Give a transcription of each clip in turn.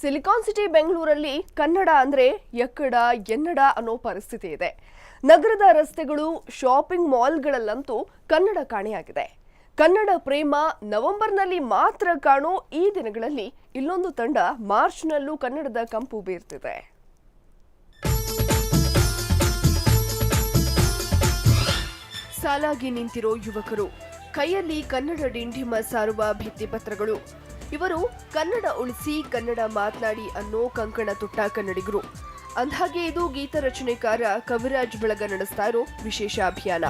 Silicon city ಬೆಂಗಳೂರಲ್ಲಿ ಕನ್ನಡ ಅಂದ್ರೆ ಎಕ್ಕಡ, ಎನ್ನಡ ಅನ್ನೋ ಪರಿಸ್ಥಿತಿ ಇದೆ. ನಗರದ ರಸ್ತೆಗಳು ಶಾಪಿಂಗ್ ಮಾಲ್ಗಳಲ್ಲಂತೂ ಕನ್ನಡ ಕಾಣೆಯಾಗಿದೆ. ಕನ್ನಡ ಪ್ರೇಮ ನವೆಂಬರ್ನಲ್ಲಿ ಮಾತ್ರ ಕಾಣೋ ಈ ದಿನಗಳಲ್ಲಿ ಇಲ್ಲೊಂದು ತಂಡ ಮಾರ್ಚ್ನಲ್ಲೂ ಕನ್ನಡದ ಕಂಪು ಬೀರ್ತಿದೆ. ಸಾಲಾಗಿ ನಿಂತಿರೋ ಯುವಕರು, ಕೈಯಲ್ಲಿ ಕನ್ನಡ ಡಿಂಡಿಮ ಸಾರುವ ಭಿತ್ತಿಪತ್ರಗಳು ಇವರು ಕನ್ನಡ ಉಳಿಸಿ ಕನ್ನಡ ಮಾತನಾಡಿ ಅನ್ನೋ ಕಂಕಣ ತುಟ್ಟ ಕನ್ನಡಿಗರು. ಅಂದ್ಹಾಗೆ ಇದು ಗೀತ ರಚನೆಕಾರ ಕವಿರಾಜ್ ಬಳಗ ನಡೆಸ್ತಾ ಇರೋ ವಿಶೇಷ ಅಭಿಯಾನ.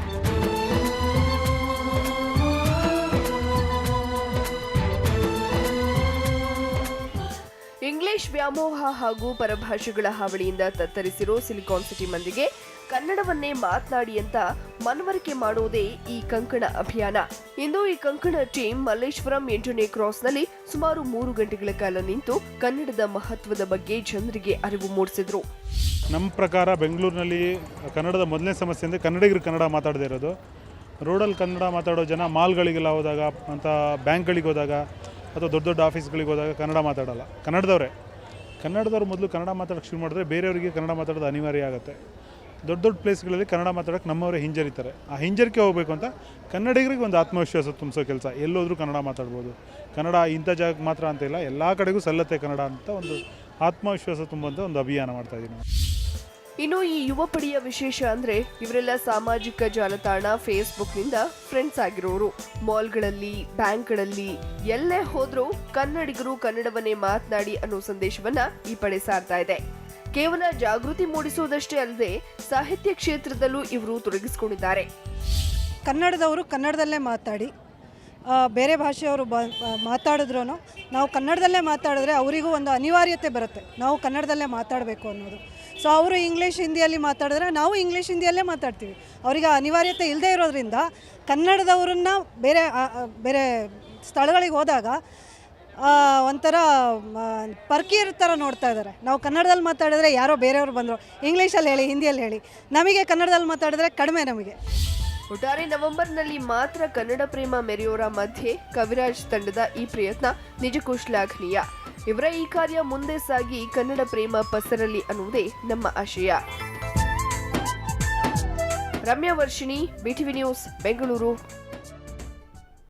ಇಂಗ್ಲಿಷ್ ವ್ಯಾಮೋಹ ಹಾಗೂ ಪರಭಾಷೆಗಳ ಹಾವಳಿಯಿಂದ ತತ್ತರಿಸಿರೋ ಸಿಲಿಕಾನ್ ಸಿಟಿ ಮಂದಿಗೆ ಕನ್ನಡವನ್ನೇ ಮಾತನಾಡಿ ಅಂತ ಮನವರಿಕೆ ಮಾಡುವುದೇ ಈ ಕಂಕಣ ಅಭಿಯಾನ. ಇಂದು ಈ ಕಂಕಣ ಟೀಮ್ ಮಲ್ಲೇಶ್ವರಂ ಎಂಟನೇ ಕ್ರಾಸ್ನಲ್ಲಿ ಸುಮಾರು ಮೂರು ಗಂಟೆಗಳ ಕಾಲ ನಿಂತು ಕನ್ನಡದ ಮಹತ್ವದ ಬಗ್ಗೆ ಜನರಿಗೆ ಅರಿವು ಮೂಡಿಸಿದ್ರು. ನಮ್ಮ ಪ್ರಕಾರ ಬೆಂಗಳೂರಿನಲ್ಲಿ ಕನ್ನಡದ ಮೊದಲನೇ ಸಮಸ್ಯೆ ಅಂದರೆ ಕನ್ನಡಿಗರು ಕನ್ನಡ ಮಾತಾಡದೇ ಇರೋದು. ರೋಡಲ್ಲಿ ಕನ್ನಡ ಮಾತಾಡೋ ಜನ ಮಾಲ್ಗಳಿಗೆಲ್ಲ ಹೋದಾಗ ಅಂತ ಬ್ಯಾಂಕ್ಗಳಿಗೆ ಹೋದಾಗ ಅಥವಾ ದೊಡ್ಡ ದೊಡ್ಡ ಆಫೀಸ್ಗಳಿಗೆ ಹೋದಾಗ ಕನ್ನಡ ಮಾತಾಡಲ್ಲ. ಕನ್ನಡದವರೇ. ಕನ್ನಡದವ್ರು ಮೊದಲು ಕನ್ನಡ ಮಾತಾಡೋಕ್ಕೆ ಶುರು ಮಾಡಿದ್ರೆ ಬೇರೆಯವರಿಗೆ ಕನ್ನಡ ಮಾತಾಡೋದು ಅನಿವಾರ್ಯ ಆಗುತ್ತೆ. ದೊಡ್ಡ ದೊಡ್ಡ ಪ್ಲೇಸ್ಗಳಲ್ಲಿ ಕನ್ನಡ ಮಾತಾಡೋಕೆ ನಮ್ಮವರೇ ಹಿಂಜರಿತಾರೆ. ಆ ಹಿಂಜರಿಕೆ ಹೋಗಬೇಕು ಅಂತ ಕನ್ನಡಿಗರಿಗೆ ಒಂದು ಆತ್ಮವಿಶ್ವಾಸ ತುಂಬಿಸೋ ಕೆಲಸ. ಎಲ್ಲೋದ್ರೂ ಕನ್ನಡ ಮಾತಾಡ್ಬೋದು. ಕನ್ನಡ ಇಂಥ ಜಾಗಕ್ಕೆ ಮಾತ್ರ ಅಂತ ಇಲ್ಲ, ಎಲ್ಲ ಕಡೆಗೂ ಸಲ್ಲತ್ತೆ ಕನ್ನಡ ಅಂತ ಒಂದು ಆತ್ಮವಿಶ್ವಾಸ ತುಂಬುವಂಥ ಒಂದು ಅಭಿಯಾನ ಮಾಡ್ತಾ ಇದ್ದೀನಿ ಇನ್ನು ಈ ಯುವ ಪಡೆಯ ವಿಶೇಷ ಅಂದ್ರೆ ಇವರೆಲ್ಲ ಸಾಮಾಜಿಕ ಜಾಲತಾಣ ಫೇಸ್ಬುಕ್ನಿಂದ ಫ್ರೆಂಡ್ಸ್ ಆಗಿರೋರು. ಮಾಲ್ಗಳಲ್ಲಿ ಬ್ಯಾಂಕ್ಗಳಲ್ಲಿ ಎಲ್ಲೇ ಹೋದ್ರೂ ಕನ್ನಡಿಗರು ಕನ್ನಡವನ್ನೇ ಮಾತನಾಡಿ ಅನ್ನೋ ಸಂದೇಶವನ್ನ ಈ ಪಡೆ ಸಾರ್ತಾ ಇದೆ. ಕೇವಲ ಜಾಗೃತಿ ಮೂಡಿಸುವುದಷ್ಟೇ ಅಲ್ಲದೆ ಸಾಹಿತ್ಯ ಕ್ಷೇತ್ರದಲ್ಲೂ ಇವರು ತೊಡಗಿಸಿಕೊಂಡಿದ್ದಾರೆ. ಕನ್ನಡದವರು ಕನ್ನಡದಲ್ಲೇ ಮಾತಾಡಿ ಬೇರೆ ಭಾಷೆಯವರು ಬ ಮಾತಾಡಿದ್ರು ನಾವು ಕನ್ನಡದಲ್ಲೇ ಮಾತಾಡಿದ್ರೆ ಅವರಿಗೂ ಒಂದು ಅನಿವಾರ್ಯತೆ ಬರುತ್ತೆ, ನಾವು ಕನ್ನಡದಲ್ಲೇ ಮಾತಾಡಬೇಕು ಅನ್ನೋದು. ಸೊ ಅವರು ಇಂಗ್ಲೀಷ್ ಹಿಂದಿಯಲ್ಲಿ ಮಾತಾಡಿದ್ರೆ ನಾವು ಇಂಗ್ಲೀಷ್ ಹಿಂದಿಯಲ್ಲೇ ಮಾತಾಡ್ತೀವಿ. ಅವರಿಗೆ ಅನಿವಾರ್ಯತೆ ಇಲ್ಲದೆ ಇರೋದ್ರಿಂದ ಕನ್ನಡದವರನ್ನ ಬೇರೆ ಬೇರೆ ಸ್ಥಳಗಳಿಗೆ ಹೋದಾಗ ಒಂಥರ ಪರ್ಕಿಯರ್ ಥರ ನೋಡ್ತಾ ಇದ್ದಾರೆ. ನಾವು ಕನ್ನಡದಲ್ಲಿ ಮಾತಾಡಿದ್ರೆ ಯಾರೋ ಬೇರೆಯವರು ಬಂದರು. ಇಂಗ್ಲೀಷಲ್ಲಿ ಹೇಳಿ, ಹಿಂದಿಯಲ್ಲಿ ಹೇಳಿ. ನಮಗೆ ಕನ್ನಡದಲ್ಲಿ ಮಾತಾಡಿದ್ರೆ ಕಡಿಮೆ ನಮಗೆ. ಒಟ್ಟಾರೆ ನವೆಂಬರ್ನಲ್ಲಿ ಮಾತ್ರ ಕನ್ನಡ ಪ್ರೇಮ ಮೆರೆಯೋರ ಮಧ್ಯೆ ಕವಿರಾಜ್ ತಂಡದ ಈ ಪ್ರಯತ್ನ ನಿಜಕ್ಕೂ ಶ್ಲಾಘನೀಯ. ಇವರ ಈ ಕಾರ್ಯ ಮುಂದೆ ಸಾಗಿ ಕನ್ನಡ ಪ್ರೇಮ ಪಸರಲಿ ಅನ್ನುವುದೇ ನಮ್ಮ ಆಶಯ. Ramya Varshini, BTV news, Bengaluru.